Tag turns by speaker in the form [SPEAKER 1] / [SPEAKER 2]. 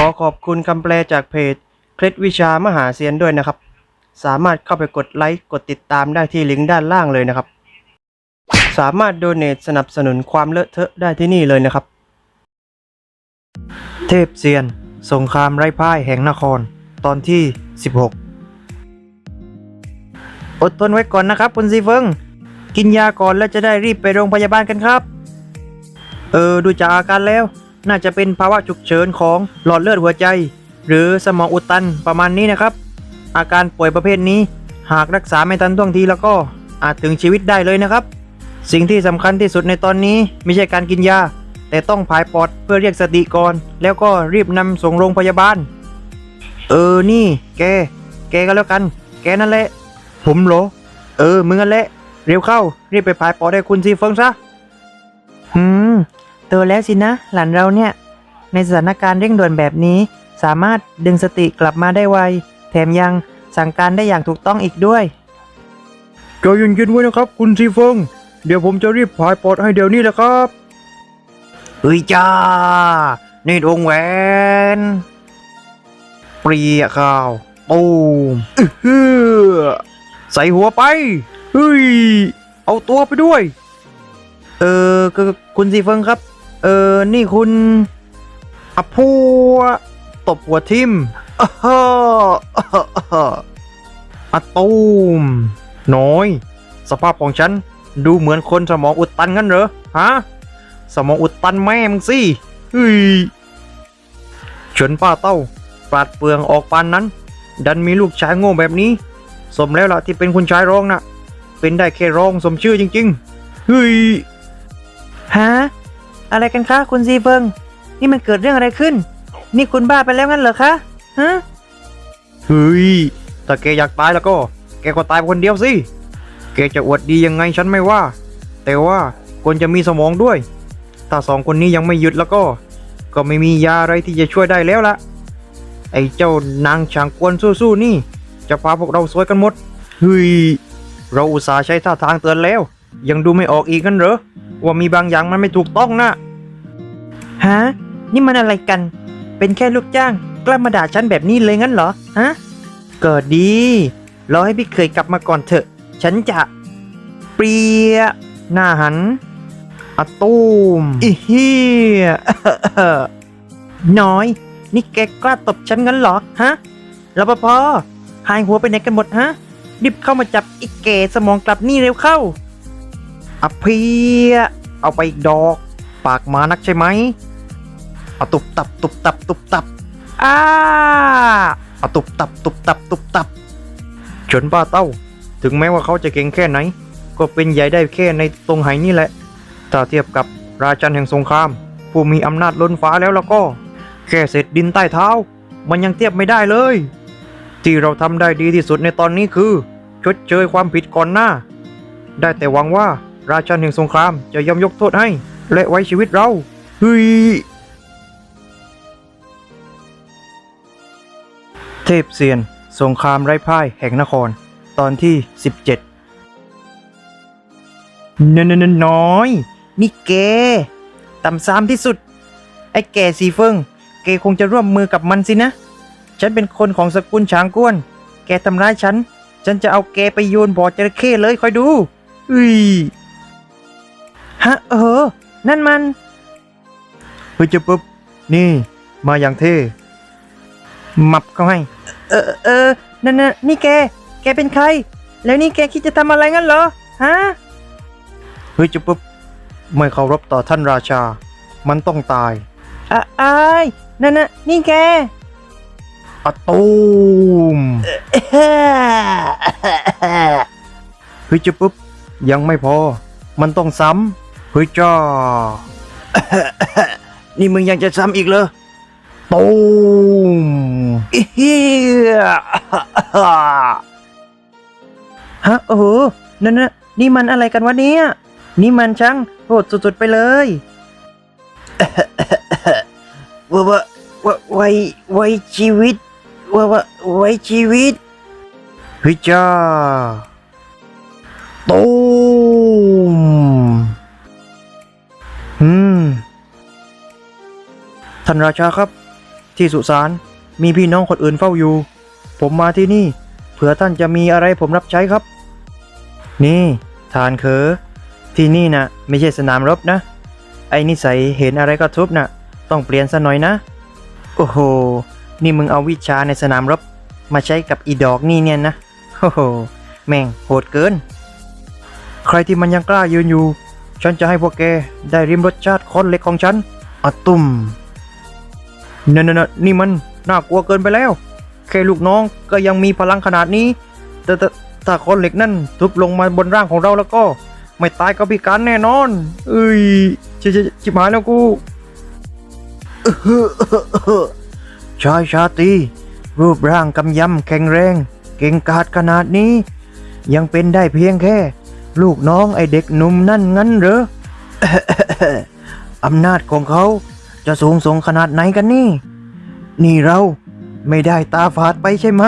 [SPEAKER 1] ขอขอบคุณคำแปลจากเพจ เคล็ดวิชามหาเซียนด้วยนะครับ สามารถเข้าไปกดไลค์ กดติดตามได้ที่ลิงก์ด้านล่างเลยนะครับ สามารถโดเน a สนับสนุนความเลอะเทอะได้ที่นี่เลยนะครับ เทพเซียน สงครามไร้พ่ายแห่งนคร ตอนที่ 16 อดทนไว้ก่อนนะครับคุณซีเฟิง กินยาก่อนแล้วจะได้รีบไปโรงพยาบาลกันครับ เออ ดูจากอาการแล้ว น่าจะเป็นภาวะฉุกเฉินของหลอดเลือดหัวใจ หรือสมองอุดตันประมาณนี้นะครับ อาการป่วยประเภทนี้ หากรักษาไม่ทันท่วงทีแล้วก็อาจถึงชีวิตได้เลยนะครับ สิ่งที่สำคัญที่สุดในตอนนี้ไม่ใช่การกินยา แต่ต้องผายปอดเพื่อเรียกสติก่อนแล้วก็รีบนำส่งโรงพยาบาล เออนี่ แก แกก็แล้วกัน แกนั่นแหละ ผมเหรอ เออมึงนั่นแหละเร็วเข้ารีบไปผายปอดให้คุณซีเฟิงซะ โตแล้วสินะ หลานเราเนี่ย ในสถานการณ์เร่งด่วนแบบนี้ สามารถดึงสติกลับมาได้ไว แถมยังสั่งการได้อย่างถูกต้องอีกด้วยใจเย็นๆไว้นะครับ คุณซีเฟิงเดี๋ยวผมจะรีบผายปอดให้เดี๋ยวนี้แหละครับเฮ้ยจ้า นี่ดวงแหวน เปรียข้าวตูมอื้อหือใส่หัวไป เฮ้ย เอาตัวไปด้วย เออคือคุณซีเฟิงครับ เออ นี่คุณอะพัวตบหัวทิมอะฮะอะฮะอะฮะอตูมน้อย สภาพของฉัน ดูเหมือนคนสมองอุดตันงั้นเหรอ ฮะ สมองอุดตันแม่มึงสิเฮ้ยเฉินป้าเต้า ปราดเปลืองออกปานนั้น ดันมีลูกชายโง่แบบนี้ สมแล้วล่ะที่เป็นคุณชายร้องน่ะ เป็นได้แค่ร้องสมชื่อจริง ๆ เฮ้ย ฮะ อะไรกันคะคุณซีเฟิงนี่มันเกิดเรื่องอะไรขึ้น นี่คุณบ้าไปแล้วงั้นเหรอคะฮะเฮ้ยถ้าแกอยากตายแล้วก็ แกก็ตายคนเดียวสิแกจะอวดดียังไงฉันไม่ว่า แต่ว่าควรจะมีสมองด้วย ถ้าสองคนนี้ยังไม่หยุดแล้วก็ ก็ไม่มียาอะไรที่จะช่วยได้แล้วละไอ้เจ้านางฉางกวนสู้ๆนี่ จะพาพวกเราซวยกันหมดเฮ้ยเราอุตส่าห์ใช้ท่าทางเตือนแล้ว ยังดูไม่ออกอีกกันเหรอ ว่ามีบางอย่างมันไม่ถูกต้องนะฮะนี่มันอะไรกัน เป็นแค่ลูกจ้าง กล้ามาด่าฉันแบบนี้เลยงั้นเหรอฮะเกิดดีรอให้พี่เคยกลับมาก่อนเถอะ ฉันจะเปรียหน้าหันอะตูมอีเฮียน้อย นี่แกกล้าตบฉันงั้นเหรอฮะรปภหายหัวไปไหนกันหมดฮะรีบเข้ามาจับอีกเกสมองกลับนี่เร็วเข้า อภเพียเอาไปอีกดอก ปากมานักใช่ไหมเอาตุบตับตุบตับตุบตับอ้าเอาตุบตับตุบตับตุบตับเฉินป้าเต้า ถึงแม้ว่าเขาจะเก่งแค่ไหน ก็เป็นใหญ่ได้แค่ในตรงไหนี่แหละ ถ้าเทียบกับราชันแห่งสงคราม ผู้มีอำนาจล้นฟ้าแล้วแล้วก็ แค่เศษดินใต้เท้า มันยังเทียบไม่ได้เลย ที่เราทำได้ดีที่สุดในตอนนี้คือ ชดเชยความผิดก่อนหน้า ได้แต่หวังว่า ราชันแห่งสงครามจะยอมยกโทษให้ และไว้ชีวิตเราเฮ้ยเทพเซียน สงครามไร้พ่ายแห่งนคร ตอนที่ 17นนนน้อย นี่แกต่ำซามที่สุด ไอ้แกสีเฟิงแกคงจะร่วมมือกับมันสินะ ฉันเป็นคนของสกุลช้างก้วน แกทำร้ายฉัน ฉันจะเอาแกไปโยนบ่อจระเข้เลยคอยดูอุ้ย ฮะเออ นั่นมันเฮ้ยเจะปุ๊บ นี่ มาอย่างเท่มับเขาให้ เออเออนั่นน่ะนี่แก แกเป็นใคร แล้วนี่แกคิดจะทำอะไรงั้นเหรอ ฮะ เฮ้ยเจะปุ๊บ ไม่เคารพต่อท่านราชา มันต้องตายอะอายนั่นน่ะนี่แกอะตูมเฮ้ยจะปุ๊บ ยังไม่พอ มันต้องซ้ำ เฮ้ยจ้า นี่มึงยังจะซ้ำอีกเหรอตูมเฮียฮะโอ้โหนั่นน่ะนี่มันอะไรกันวะเนี่ยนี่มันช่างโหดสุดๆไปเลยว่าว่าว่าไว้ไว้ชีวิตว่าว่าไว้ชีวิตเฮ้ยจ้าตูม อืม ท่านราชาครับ ที่สุสานมีพี่น้องคนอื่นเฝ้าอยู่ ผมมาที่นี่ เผื่อท่านจะมีอะไรผมรับใช้ครับ นี่ทานเคอที่นี่นะไม่ใช่สนามรบนะ ไอ้นิสัยเห็นอะไรก็ทุบนะต้องเปลี่ยนซะหน่อยนะ โอ้โห นี่มึงเอาวิชาในสนามรบ มาใช้กับอีดอกนี่เนี่ยนะ โอ้โห แม่งโหดเกิน ใครที่มันยังกล้ายืนอยู่ ฉันจะให้พวกแกได้ริมรสชาติค้อนเล็กของฉันอะตุ่มเนนนนี่มันน่ากลัวเกินไปแล้ว แค่ลูกน้องก็ยังมีพลังขนาดนี้ แต่แต่ถ้าค้อนเหล็กนั่นทุบลงมาบนร่างของเราแล้วก็ ไม่ตายก็พิการแน่นอน เอ้ยชิชิชิบหายแล้วกูชายชาตี รูปร่างกำยำแข็งแรง เก่งกาจขนาดนี้ ยังเป็นได้เพียงแค่ ลูกน้องไอเด็กหนุ่มนั่นงั้นเหรอ อำนาจของเขาจะสูงส่งขนาดไหนกันนี่ นี่เราไม่ได้ตาฝาดไปใช่ไหม